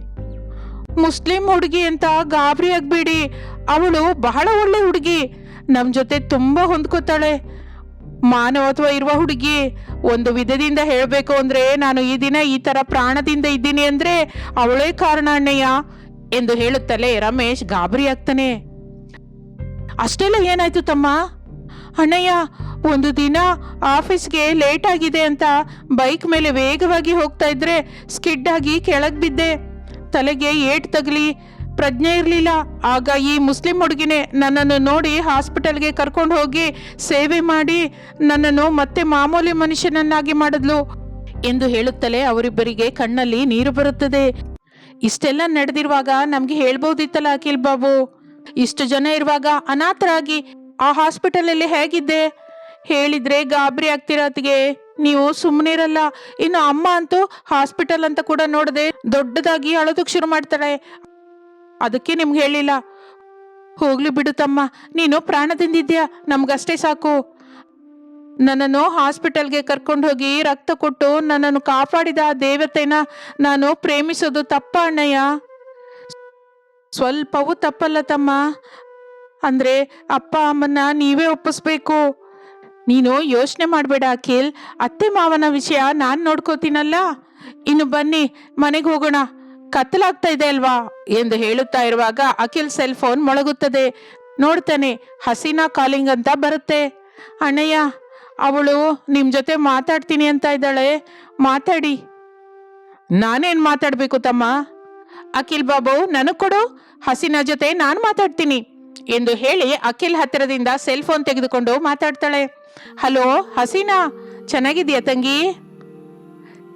ಮುಸ್ಲಿಂ ಹುಡುಗಿ ಅಂತ ಗಾಬರಿ ಆಗ್ಬೇಡಿ, ಅವಳು ಬಹಳ ಒಳ್ಳೆ ಹುಡುಗಿ ನಮ್ಮ ಜೊತೆ ತುಂಬಾ ಹೊಂದ್ಕೋತಾಳೆ. ಮಾನವತ್ವ ಇರುವ ಹುಡುಗಿ, ಒಂದು ವಿಧದಿಂದ ಹೇಳಬೇಕು ಅಂದ್ರೆ ನಾನು ಈ ದಿನ ಈ ತರ ಪ್ರಾಣದಿಂದ ಇದ್ದೀನಿ ಅಂದ್ರೆ ಅವಳೇ ಕಾರಣ ಅಣ್ಣಯ್ಯ. ಎಂದು ಹೇಳುತ್ತಲೇ ರಮೇಶ್ ಗಾಬರಿ ಆಗ್ತಾನೆ. ಅಷ್ಟೆಲ್ಲ ಏನಾಯ್ತು ತಮ್ಮ? ಅಣ್ಣಯ್ಯ, ಒಂದು ದಿನ ಆಫೀಸ್ಗೆ ಲೇಟ್ ಆಗಿದೆ ಅಂತ ಬೈಕ್ ಮೇಲೆ ವೇಗವಾಗಿ ಹೋಗ್ತಾ ಇದ್ರೆ ಸ್ಕಿಡ್ ಆಗಿ ಕೆಳಗೆ ಬಿದ್ದೆ. ತಲೆಗೆ ಏಟ್ ತಗಲಿ. ಪ್ರಜ್ಞೆ ಇರಲಿಲ್ಲ. ಆಗ ಈ ಮುಸ್ಲಿಂ ಹುಡುಗಿನೇ ನನ್ನನ್ನು ನೋಡಿ ಹಾಸ್ಪಿಟಲ್ಗೆ ಕರ್ಕೊಂಡು ಹೋಗಿ ಸೇವೆ ಮಾಡಿ ನನ್ನನ್ನು ಮತ್ತೆ ಮಾಮೂಲಿ ಮನುಷ್ಯನನ್ನಾಗಿ ಮಾಡಿದ್ಲು ಎಂದು ಹೇಳುತ್ತಲೇ ಅವರಿಬ್ಬರಿಗೆ ಕಣ್ಣಲ್ಲಿ ನೀರು ಬರುತ್ತದೆ. ಇಷ್ಟೆಲ್ಲ ನಡೆದಿರುವಾಗ ನಮ್ಗೆ ಹೇಳ್ಬೋದಿತ್ತಲ್ಲ ಅಖಿಲ್ ಬಾಬು? ಇಷ್ಟು ಜನ ಇರುವಾಗ ಅನಾಥರಾಗಿ ಆ ಹಾಸ್ಪಿಟಲಲ್ಲಿ ಹೇಗಿದ್ದೆ? ಹೇಳಿದ್ರೆ ಗಾಬರಿ ಆಗ್ತಿರೋತ್ಗೆ ನೀವು ಸುಮ್ಮನಿರಲ್ಲ ಇನ್ನು ಅಮ್ಮ ಅಂತೂ ಹಾಸ್ಪಿಟಲ್ ಅಂತ ಕೂಡ ನೋಡದೆ ದೊಡ್ಡದಾಗಿ ಅಳೋದಕ್ಕೆ ಶುರು ಮಾಡ್ತಾಳೆ. ಅದಕ್ಕೆ ನಿಮ್ಗೆ ಹೇಳಿಲ್ಲ. ಹೋಗ್ಲಿ ಬಿಡು ತಮ್ಮ. ನೀನು ಪ್ರಾಣದಿಂದಿದ್ಯಾ? ನಮ್ಗಷ್ಟೇ ಸಾಕು. ನನ್ನನ್ನು ಹಾಸ್ಪಿಟಲ್ಗೆ ಕರ್ಕೊಂಡು ಹೋಗಿ ರಕ್ತ ಕೊಟ್ಟು ನನ್ನನ್ನು ಕಾಪಾಡಿದ ಆ ದೇವತೆನ ನಾನು ಪ್ರೇಮಿಸೋದು ತಪ್ಪ ಅಣ್ಣಯ್ಯ. ಸ್ವಲ್ಪವೂ ತಪ್ಪಲ್ಲ ತಮ್ಮ. ಅಂದ್ರೆ ಅಪ್ಪ, ಅಮ್ಮನ್ನ ನೀವೇ ಒಪ್ಪಿಸ್ಬೇಕು. ನೀನು ಯೋಚನೆ ಮಾಡಬೇಡ ಅಖಿಲ್. ಅತ್ತೆ ಮಾವನ ವಿಷಯ ನಾನು ನೋಡ್ಕೋತೀನಲ್ಲ. ಇನ್ನು ಬನ್ನಿ, ಮನೆಗೆ ಹೋಗೋಣ. ಕತ್ತಲಾಗ್ತಾ ಇದೆ ಅಲ್ವಾ? ಎಂದು ಹೇಳುತ್ತಾ ಇರುವಾಗ ಅಖಿಲ್ ಸೆಲ್ ಫೋನ್ ಮೊಳಗುತ್ತದೆ. ನೋಡ್ತಾನೆ, ಹಸೀನಾ ಕಾಲಿಂಗ್ ಅಂತ ಬರುತ್ತೆ. ಅಣ್ಣಯ್ಯ ಅವಳು ನಿಮ್ಮ ಜೊತೆ ಮಾತಾಡ್ತೀನಿ ಅಂತ ಇದ್ದಾಳೆ. ಮಾತಾಡಿ. ನಾನೇನ್ ಮಾತಾಡಬೇಕು ತಮ್ಮ? ಅಖಿಲ್ ಬಾಬು, ನನಗೆ ಕೊಡು. ಹಸಿನ ಜೊತೆ ನಾನು ಮಾತಾಡ್ತೀನಿ ಎಂದು ಹೇಳಿ ಅಖಿಲ್ ಹತ್ತಿರದಿಂದ ಸೆಲ್ ಫೋನ್ ತೆಗೆದುಕೊಂಡು ಮಾತಾಡ್ತಾಳೆ. ಹಲೋ, ಹಸೀನಾ, ಚೆನ್ನಾಗಿದೆಯಾ ತಂಗಿ?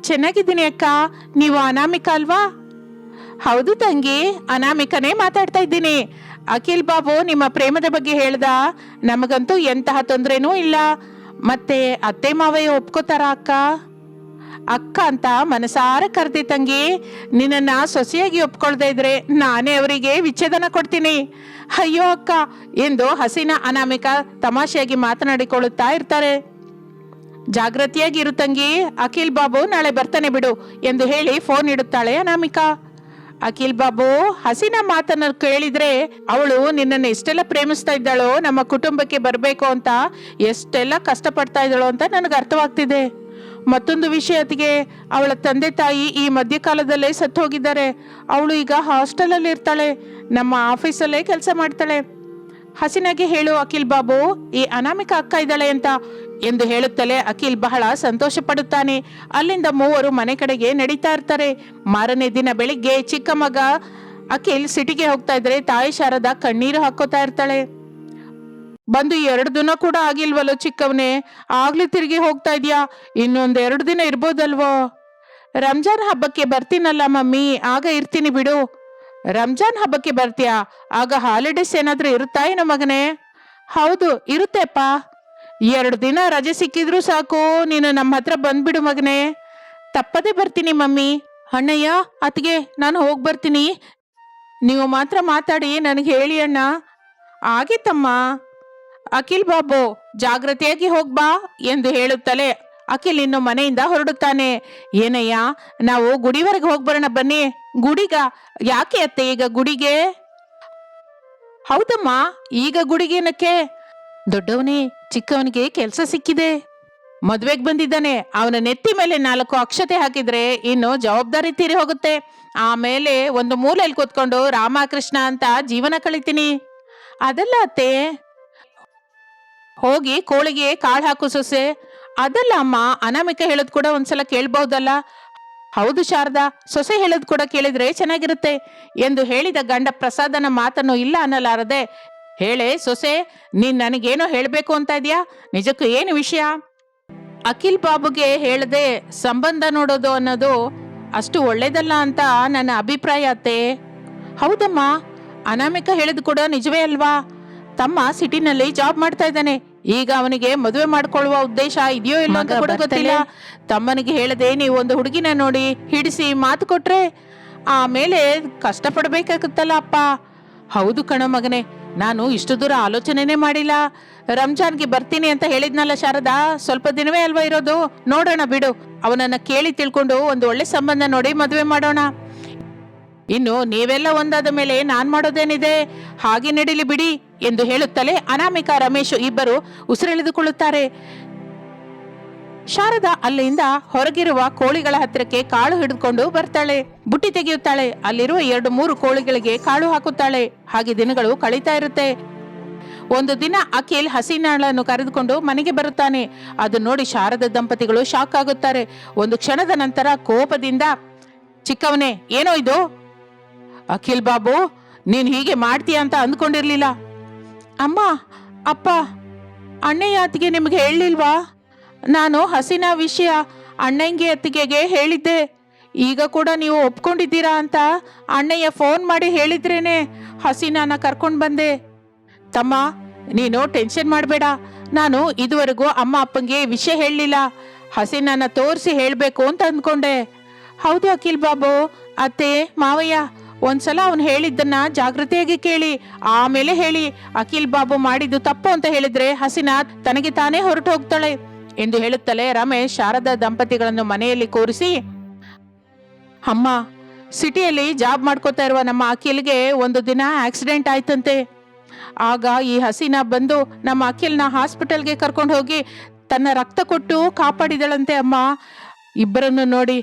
ಚೆನ್ನಾಗಿದ್ದೀನಿ ಅಕ್ಕ. ನೀವು ಅನಾಮಿಕ ಅಲ್ವಾ? ಹೌದು ತಂಗಿ, ಅನಾಮಿಕನೇ ಮಾತಾಡ್ತಾ ಇದ್ದೀನಿ. ಅಖಿಲ್ ಬಾಬು, ನಿಮ್ಮ ಪ್ರೇಮದ ಬಗ್ಗೆ ಹೇಳ್ದ. ನಮಗಂತೂ ಎಂತಹ ತೊಂದರೆನೂ ಇಲ್ಲ. ಮತ್ತೆ ಅತ್ತೆ ಮಾವಯ್ಯ ಒಪ್ಕೋತಾರ ಅಕ್ಕ ಅಕ್ಕ ಅಂತ ಮನಸಾರ ಕರ್ದಿ ತಂಗಿ ನಿನ್ನನ್ನು ಸೊಸೆಯಾಗಿ ಒಪ್ಕೊಳ್ದೇ ಇದ್ರೆ ನಾನೇ ಅವರಿಗೆ ವಿಚ್ಛೇದನ ಕೊಡ್ತೀನಿ. ಅಯ್ಯೋ ಅಕ್ಕ, ಎಂದು ಹಸಿನ ಅನಾಮಿಕ ತಮಾಷೆಯಾಗಿ ಮಾತನಾಡಿಕೊಳ್ಳುತ್ತಾ ಇರ್ತಾರೆ. ಜಾಗೃತಿಯಾಗಿರು ತಂಗಿ, ಅಖಿಲ್ ಬಾಬು ನಾಳೆ ಬರ್ತಾನೆ ಬಿಡು ಎಂದು ಹೇಳಿ ಫೋನ್ ಇಡುತ್ತಾಳೆ ಅನಾಮಿಕಾ. ಅಖಿಲ್ ಬಾಬು, ಹಸಿನ ಮಾತನ್ನ ಕೇಳಿದ್ರೆ ಅವಳು ನಿನ್ನನ್ನು ಎಷ್ಟೆಲ್ಲ ಪ್ರೇಮಿಸ್ತಾ ಇದ್ದಾಳೋ, ನಮ್ಮ ಕುಟುಂಬಕ್ಕೆ ಬರಬೇಕು ಅಂತ ಎಷ್ಟೆಲ್ಲ ಕಷ್ಟಪಡ್ತಾ ಇದ್ದಾಳೋ ಅಂತ ನನಗೆ ಅರ್ಥವಾಗ್ತಿದೆ. ಮತ್ತೊಂದು ವಿಷಯ ವಿಷಯತಿಗೆ ಅವಳ ತಂದೆ ತಾಯಿ ಈ ಮಧ್ಯಕಾಲದಲ್ಲೇ ಸತ್ತು ಹೋಗಿದ್ದಾರೆ ಅವಳು ಈಗ ಹಾಸ್ಟೆಲಲ್ಲಿ ಇರ್ತಾಳೆ. ನಮ್ಮ ಆಫೀಸಲ್ಲೇ ಕೆಲಸ ಮಾಡ್ತಾಳೆ. ಹಸಿನಾಗೆ ಹೇಳು, ಅಖಿಲ್ ಬಾಬು. ಈ ಅನಾಮಿಕ ಅಕ್ಕ ಇದ್ದಾಳೆ ಅಂತ ಎಂದು ಹೇಳುತ್ತಲೇ ಅಖಿಲ್ ಬಹಳ ಸಂತೋಷ ಪಡುತ್ತಾನೆ ಅಲ್ಲಿಂದ ಮೂವರು ಮನೆ ಕಡೆಗೆ ನಡೀತಾ ಇರ್ತಾರೆ. ಮಾರನೇ ದಿನ ಬೆಳಿಗ್ಗೆ ಚಿಕ್ಕ ಮಗ ಅಖಿಲ್ ಸಿಟಿಗೆ ಹೋಗ್ತಾ ಇದ್ರೆ ತಾಯಿ ಶಾರದ ಕಣ್ಣೀರು ಹಾಕೋತಾ ಇರ್ತಾಳೆ. ಬಂದು ಎರಡು ದಿನ ಕೂಡ ಆಗಿಲ್ವಲ್ಲೋ ಚಿಕ್ಕವನೇ? ಆಗ್ಲಿ ತಿರುಗಿ ಹೋಗ್ತಾ ಇದ್ಯಾ? ಇನ್ನೊಂದು ಎರಡು ದಿನ ಇರ್ಬೋದಲ್ವೋ? ರಂಜಾನ್ ಹಬ್ಬಕ್ಕೆ ಬರ್ತೀನಲ್ಲ ಮಮ್ಮಿ. ಆಗ ಇರ್ತೀನಿ ಬಿಡು. ರಂಜಾನ್ ಹಬ್ಬಕ್ಕೆ ಬರ್ತೀಯಾ? ಆಗ ಹಾಲಿಡೇಸ್ ಏನಾದ್ರೂ ಇರುತ್ತಾ ಏನೋ ಮಗನೇ? ಹೌದು, ಇರುತ್ತೆಪ್ಪ. ಎರಡು ದಿನ ರಜೆ ಸಿಕ್ಕಿದ್ರು ಸಾಕು, ನೀನು ನಮ್ಮ ಹತ್ರ ಬಂದ್ಬಿಡು ಮಗನೇ. ತಪ್ಪದೇ ಬರ್ತೀನಿ ಮಮ್ಮಿ. ಅಣ್ಣಯ್ಯ, ಅತ್ತಿಗೆ ನಾನು ಹೋಗಿ ಬರ್ತೀನಿ. ನೀವು ಮಾತ್ರ ಮಾತಾಡಿ, ನನಗೆ ಹೇಳಿ ಅಣ್ಣ. ಆಗಿತ್ತಮ್ಮ. ಅಖಿಲ್ ಬಾಬು, ಜಾಗ್ರತೆಯಾಗಿ ಹೋಗ್ಬಾ ಎಂದು ಹೇಳುತ್ತಲೇ ಅಖಿಲ್ ಇನ್ನು ಮನೆಯಿಂದ ಹೊರಡುತ್ತಾನೆ. ಏನಯ್ಯ, ನಾವು ಗುಡಿವರೆಗೆ ಹೋಗ್ಬರೋಣ ಬನ್ನಿ. ಗುಡಿಗ, ಯಾಕೆ ಅತ್ತೆ ಈಗ ಗುಡಿಗೆ? ಹೌದಮ್ಮ, ಈಗ ಗುಡಿಗೇನಕ್ಕೆ? ದೊಡ್ಡವನೇ, ಚಿಕ್ಕವನಿಗೆ ಕೆಲಸ ಸಿಕ್ಕಿದೆ. ಮದ್ವೆಗ್ ಬಂದಿದ್ದಾನೆ, ಅವನ ನೆತ್ತಿ ಮೇಲೆ ನಾಲ್ಕು ಅಕ್ಷತೆ ಹಾಕಿದ್ರೆ ಇನ್ನು ಜವಾಬ್ದಾರಿ ತೀರಿ ಹೋಗುತ್ತೆ. ಆಮೇಲೆ ಒಂದು ಮೂಲೆಯಲ್ಲಿ ಕೂತ್ಕೊಂಡು ರಾಮಕೃಷ್ಣ ಅಂತ ಜೀವನ ಕಳಿತೀನಿ. ಅದಲ್ಲ ಅತ್ತೆ. ಹೋಗಿ ಕೋಳಿಗೆ ಕಾಳು ಹಾಕು ಸೊಸೆ. ಅದಲ್ಲ ಅಮ್ಮ, ಅನಾಮಿಕ ಹೇಳೋದು ಕೂಡ ಒಂದ್ಸಲ ಕೇಳ್ಬಹುದಲ್ಲ? ಹೌದು ಶಾರದಾ, ಸೊಸೆ ಹೇಳೋದು ಕೂಡ ಕೇಳಿದ್ರೆ ಚೆನ್ನಾಗಿರುತ್ತೆ ಎಂದು ಹೇಳಿದ ಗಂಡ ಪ್ರಸಾದನ ಮಾತನ್ನು ಇಲ್ಲ ಅನ್ನಲಾರದೆ, ಹೇಳೆ ಸೊಸೆ, ನೀನ್ ನನಗೇನೋ ಹೇಳಬೇಕು ಅಂತ ಇದೆಯಾ? ನಿಜಕ್ಕೂ ಏನು ವಿಷಯ? ಅಖಿಲ್ ಬಾಬುಗೆ ಹೇಳದೆ ಸಂಬಂಧ ನೋಡೋದು ಅನ್ನೋದು ಅಷ್ಟು ಒಳ್ಳೇದಲ್ಲ ಅಂತ ನನ್ನ ಅಭಿಪ್ರಾಯ ಅತ್ತೆ. ಹೌದಮ್ಮ, ಅನಾಮಿಕ ಹೇಳಿದ್ ಕೂಡ ನಿಜವೇ ಅಲ್ವಾ? ತಮ್ಮ ಸಿಟಿನಲ್ಲಿ ಜಾಬ್ ಮಾಡ್ತಾ ಇದ್ದಾನೆ ಈಗ ಅವನಿಗೆ ಮದುವೆ ಮಾಡ್ಕೊಳ್ಳುವ ಉದ್ದೇಶ ಇದೆಯೋ ಇಲ್ಲೋ ಅಂತ ಕೂಡ ಗೊತ್ತಿಲ್ಲ. ತಮ್ಮನಿಗೆ ಹೇಳದೆ ನೀವು ಒಂದು ಹುಡುಗಿನ ನೋಡಿ ಹಿಡಿಸಿ ಮಾತು ಕೊಟ್ರೆ ಆಮೇಲೆ ಕಷ್ಟಪಡಬೇಕಾಗುತ್ತಲ್ಲ ಅಪ್ಪ. ಹೌದು ಕಣ ಮಗನೇ ನಾನು ಇಷ್ಟು ದೂರ ಆಲೋಚನೆನೇ ಮಾಡಿಲ್ಲ. ರಂಜಾನ್ಗೆ ಬರ್ತೀನಿ ಅಂತ ಹೇಳಿದ್ನಲ್ಲ ಶಾರದಾ ಸ್ವಲ್ಪ ದಿನವೇ ಅಲ್ವಾ ಇರೋದು? ನೋಡೋಣ ಬಿಡು. ಅವನನ್ನ ಕೇಳಿ ತಿಳ್ಕೊಂಡು ಒಂದು ಒಳ್ಳೆ ಸಂಬಂಧ ನೋಡಿ ಮದುವೆ ಮಾಡೋಣ. ಇನ್ನು ನೀವೆಲ್ಲ ಒಂದಾದ ಮೇಲೆ ನಾನ್ ಮಾಡೋದೇನಿದೆ? ಹಾಗೆ ನಡೀಲಿ ಬಿಡಿ ಎಂದು ಹೇಳುತ್ತಲೇ ಅನಾಮಿಕಾ ರಮೇಶ್ ಇಬ್ಬರು ಉಸಿರೆಳೆದುಕೊಳ್ಳುತ್ತಾರೆ. ಶಾರದಾ ಅಲ್ಲಿಂದ ಹೊರಗಿರುವ ಕೋಳಿಗಳ ಹತ್ತಿರಕ್ಕೆ ಕಾಳು ಹಿಡಿದುಕೊಂಡು ಬರ್ತಾಳೆ. ಬುಟ್ಟಿ ತೆಗೆಯುತ್ತಾಳೆ. ಅಲ್ಲಿರುವ ಎರಡು ಮೂರು ಕೋಳಿಗಳಿಗೆ ಕಾಳು ಹಾಕುತ್ತಾಳೆ. ಹಾಗೆ ದಿನಗಳು ಕಳೀತಾ ಇರುತ್ತೆ. ಒಂದು ದಿನ ಅಖಿಲ್ ಹಸಿನಾಳನ್ನು ಕರೆದುಕೊಂಡು ಮನೆಗೆ ಬರುತ್ತಾನೆ. ಅದು ನೋಡಿ ಶಾರದ ದಂಪತಿಗಳು ಶಾಕ್ ಆಗುತ್ತಾರೆ. ಒಂದು ಕ್ಷಣದ ನಂತರ ಕೋಪದಿಂದ, ಚಿಕ್ಕವನೇ, ಏನೋ ಇದು? ಅಖಿಲ್ ಬಾಬು, ನೀನು ಹೀಗೆ ಮಾಡ್ತೀಯ ಅಂತ ಅಂದ್ಕೊಂಡಿರ್ಲಿಲ್ಲ. ಅಮ್ಮ, ಅಪ್ಪ ಅಣ್ಣಯ್ಯ ಅತ್ತಿಗೆ ನಿಮ್ಗೆ ಹೇಳಲಿಲ್ವಾ? ನಾನು ಹಸಿನ ವಿಷಯ ಅಣ್ಣಂಗೆ ಅತ್ತಿಗೆಗೆ ಹೇಳಿದ್ದೆ. ಈಗ ಕೂಡ ನೀವು ಒಪ್ಕೊಂಡಿದ್ದೀರಾ ಅಂತ ಅಣ್ಣಯ್ಯ ಫೋನ್ ಮಾಡಿ ಹೇಳಿದ್ರೇನೆ ಹಸಿನಾನ ಕರ್ಕೊಂಡು ಬಂದೆ. ತಮ್ಮ, ನೀನು ಟೆನ್ಷನ್ ಮಾಡಬೇಡ. ನಾನು ಇದುವರೆಗೂ ಅಮ್ಮ ಅಪ್ಪಂಗೆ ವಿಷಯ ಹೇಳಲಿಲ್ಲ. ಹಸಿನನ್ನ ತೋರಿಸಿ ಹೇಳಬೇಕು ಅಂತ ಅಂದ್ಕೊಂಡೆ. ಹೌದು ಅಖಿಲ್ ಬಾಬು, ಅತ್ತೆ, ಮಾವಯ್ಯ ಒಂದ್ಸಲ ಅವನು ಹೇಳಿದ್ದನ್ನ ಜಾಗೃತಿಯಾಗಿ ಕೇಳಿ, ಆಮೇಲೆ ಹೇಳಿ, ಅಖಿಲ್ ಬಾಬು ಮಾಡಿದ್ದು ತಪ್ಪು ಅಂತ ಹೇಳಿದ್ರೆ ಹಸಿನಾ ತನಗೆ ತಾನೇ ಹೊರಟು ಹೋಗ್ತಾಳೆ ಎಂದು ಹೇಳುತ್ತಲೇ ರಮೇಶ್ ಶಾರದಾ ದಂಪತಿಗಳನ್ನು ಮನೆಯಲ್ಲಿ ಕೂರಿಸಿ, ಅಮ್ಮ, ಸಿಟಿಯಲ್ಲಿ ಜಾಬ್ ಮಾಡ್ಕೋತಾ ಇರುವ ನಮ್ಮ ಅಖಿಲ್ಗೆ ಒಂದು ದಿನ ಆಕ್ಸಿಡೆಂಟ್ ಆಯ್ತಂತೆ. ಆಗ ಈ ಹಸಿನ ಬಂದು ನಮ್ಮ ಅಖಿಲ್ನ ಹಾಸ್ಪಿಟಲ್ಗೆ ಕರ್ಕೊಂಡು ಹೋಗಿ ತನ್ನ ರಕ್ತ ಕೊಟ್ಟು ಕಾಪಾಡಿದಳಂತೆ ಅಮ್ಮ. ಇಬ್ಬರನ್ನು ನೋಡಿ,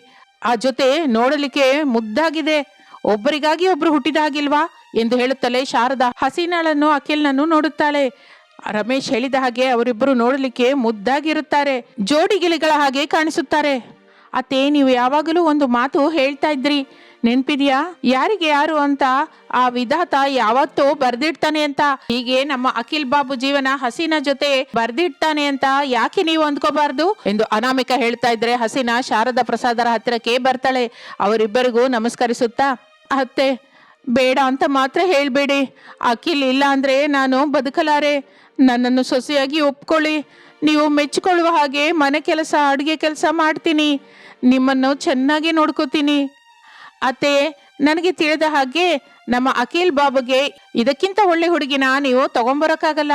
ಆ ಜೊತೆ ನೋಡಲಿಕ್ಕೆ ಮುದ್ದಾಗಿದೆ. ಒಬ್ಬರಿಗಾಗಿ ಒಬ್ರು ಹುಟ್ಟಿದಾಗಿಲ್ವಾ ಎಂದು ಹೇಳುತ್ತಲೇ ಶಾರದಾ ಹಸೀನಾಳನ್ನು, ಅಖಿಲ್ನನ್ನು ನೋಡುತ್ತಾಳೆ. ರಮೇಶ್ ಹೇಳಿದ ಹಾಗೆ ಅವರಿಬ್ಬರು ನೋಡಲಿಕ್ಕೆ ಮುದ್ದಾಗಿರುತ್ತಾರೆ. ಜೋಡಿಗಿಳಿಗಳ ಹಾಗೆ ಕಾಣಿಸುತ್ತಾರೆ. ಅತ್ತೆ, ನೀವು ಯಾವಾಗಲೂ ಒಂದು ಮಾತು ಹೇಳ್ತಾ ಇದ್ರಿ. ನೆನ್ಪಿದ್ಯಾ? ಯಾರಿಗೆ ಯಾರು ಅಂತ? ಆ ವಿಧಾತ ಯಾವತ್ತೋ ಬರ್ದಿಡ್ತಾನೆ ಅಂತ. ಹೀಗೆ ನಮ್ಮ ಅಖಿಲ್ ಬಾಬು ಜೀವನ ಹಸೀನಾ ಜೊತೆ ಬರ್ದಿಡ್ತಾನೆ ಅಂತ ಯಾಕೆ ನೀವು ಅಂದ್ಕೋಬಾರ್ದು? ಎಂದು ಅನಾಮಿಕ ಹೇಳ್ತಾ ಇದ್ರೆ ಹಸೀನಾ ಶಾರದಾ ಪ್ರಸಾದರ ಹತ್ತಿರಕ್ಕೆ ಬರ್ತಾಳೆ. ಅವರಿಬ್ಬರಿಗೂ ನಮಸ್ಕರಿಸುತ್ತಾ ಅತ್ತೆ, ಬೇಡ ಅಂತ ಮಾತ್ರ ಹೇಳ್ಬೇಡಿ. ಅಖಿಲ್ ಇಲ್ಲ ಅಂದ್ರೆ ನಾನು ಬದುಕಲಾರೆ. ನನ್ನನ್ನು ಸೊಸೆಯಾಗಿ ಒಪ್ಕೊಳ್ಳಿ. ನೀವು ಮೆಚ್ಚಿಕೊಳ್ಳುವ ಹಾಗೆ ಮನೆ ಕೆಲಸ, ಅಡುಗೆ ಕೆಲಸ ಮಾಡ್ತೀನಿ. ನಿಮ್ಮನ್ನು ಚೆನ್ನಾಗಿ ನೋಡ್ಕೋತೀನಿ. ಅತ್ತೆ, ನನಗೆ ತಿಳಿದ ಹಾಗೆ ನಮ್ಮ ಅಖಿಲ್ ಬಾಬುಗೆ ಇದಕ್ಕಿಂತ ಒಳ್ಳೆ ಹುಡುಗಿನ ನೀವು ತಗೊಂಬರೋಕ್ಕಾಗಲ್ಲ.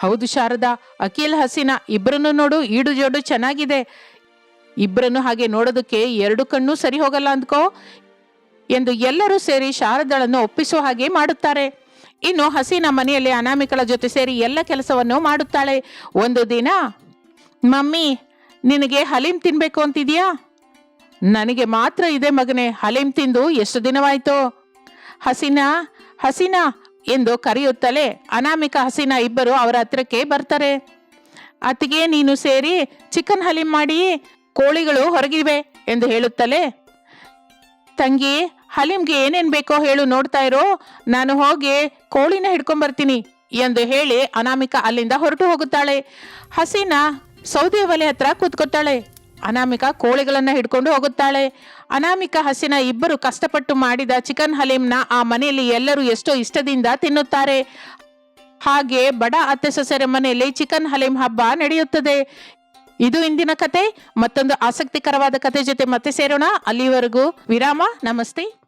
ಹೌದು ಶಾರದಾ, ಅಖಿಲ್, ಹಸಿನ ಇಬ್ಬರನ್ನು ನೋಡು, ಈಡು ಜೋಡು ಚೆನ್ನಾಗಿದೆ. ಇಬ್ಬರನ್ನು ಹಾಗೆ ನೋಡೋದಕ್ಕೆ ಎರಡು ಕಣ್ಣು ಸರಿ ಹೋಗಲ್ಲ ಅಂದ್ಕೋ. ಎಂದು ಎಲ್ಲರೂ ಸೇರಿ ಶಾರದಳನ್ನು ಒಪ್ಪಿಸುವ ಹಾಗೆ ಮಾಡುತ್ತಾರೆ. ಇನ್ನು ಹಸೀನಾ ಮನೆಯಲ್ಲಿ ಅನಾಮಿಕಳ ಜೊತೆ ಸೇರಿ ಎಲ್ಲ ಕೆಲಸವನ್ನು ಮಾಡುತ್ತಾಳೆ. ಒಂದು ದಿನ, ಮಮ್ಮಿ, ನಿನಗೆ ಹಲೀಮ್ ತಿನ್ಬೇಕು ಅಂತಿದ್ಯಾ? ನನಗೆ ಮಾತ್ರ ಇದೆ ಮಗನೇ, ಹಲೀಮ್ ತಿಂದು ಎಷ್ಟು ದಿನವಾಯ್ತು? ಹಸೀನಾ ಹಸೀನಾ, ಎಂದು ಕರೆಯುತ್ತಲೇ ಅನಾಮಿಕ ಹಸೀನಾ ಇಬ್ಬರು ಅವರ ಹತ್ರಕ್ಕೆ ಬರ್ತಾರೆ. ಅತ್ತಿಗೆ, ನೀನು ಸೇರಿ ಚಿಕನ್ ಹಲೀಮ್ ಮಾಡಿ, ಕೋಳಿಗಳು ಹೊರಗಿವೆ, ಎಂದು ಹೇಳುತ್ತಲೇ, ತಂಗಿ ಹಲೀಮ್ಗೆ ಏನೇನ್ ಬೇಕೋ ಹೇಳು ನೋಡ್ತಾ ಇರೋ. ನಾನು ಹೋಗಿ ಕೋಳಿನ ಹಿಡ್ಕೊಂಬರ್ತೀನಿ ಎಂದು ಹೇಳಿ ಅನಾಮಿಕ ಅಲ್ಲಿಂದ ಹೊರಟು ಹೋಗುತ್ತಾಳೆ. ಹಸೀನಾ ಸೌದೆ ಒಲೆ ಹತ್ರ ಕೂತ್ಕೊತಾಳೆ ಅನಾಮಿಕ ಕೋಳಿಗಳನ್ನು ಹಿಡ್ಕೊಂಡು ಹೋಗುತ್ತಾಳೆ. ಅನಾಮಿಕ, ಹಸಿನ ಇಬ್ಬರು ಕಷ್ಟಪಟ್ಟು ಮಾಡಿದ ಚಿಕನ್ ಹಲೀಮ್ನ ಆ ಮನೆಯಲ್ಲಿ ಎಲ್ಲರೂ ಎಷ್ಟೋ ಇಷ್ಟದಿಂದ ತಿನ್ನುತ್ತಾರೆ. ಹಾಗೆ ಬಡ ಅತ್ತೆ ಸೊಸೆರ ಮನೆಯಲ್ಲಿ ಚಿಕನ್ ಹಲೀಮ್ ಹಬ್ಬ ನಡೆಯುತ್ತದೆ. ಇದು ಇಂದಿನ ಕತೆ. ಮತ್ತೊಂದು ಆಸಕ್ತಿಕರವಾದ ಕತೆ ಜೊತೆ ಮತ್ತೆ ಸೇರೋಣ. ಅಲ್ಲಿವರೆಗೂ ವಿರಾಮ. ನಮಸ್ತೆ.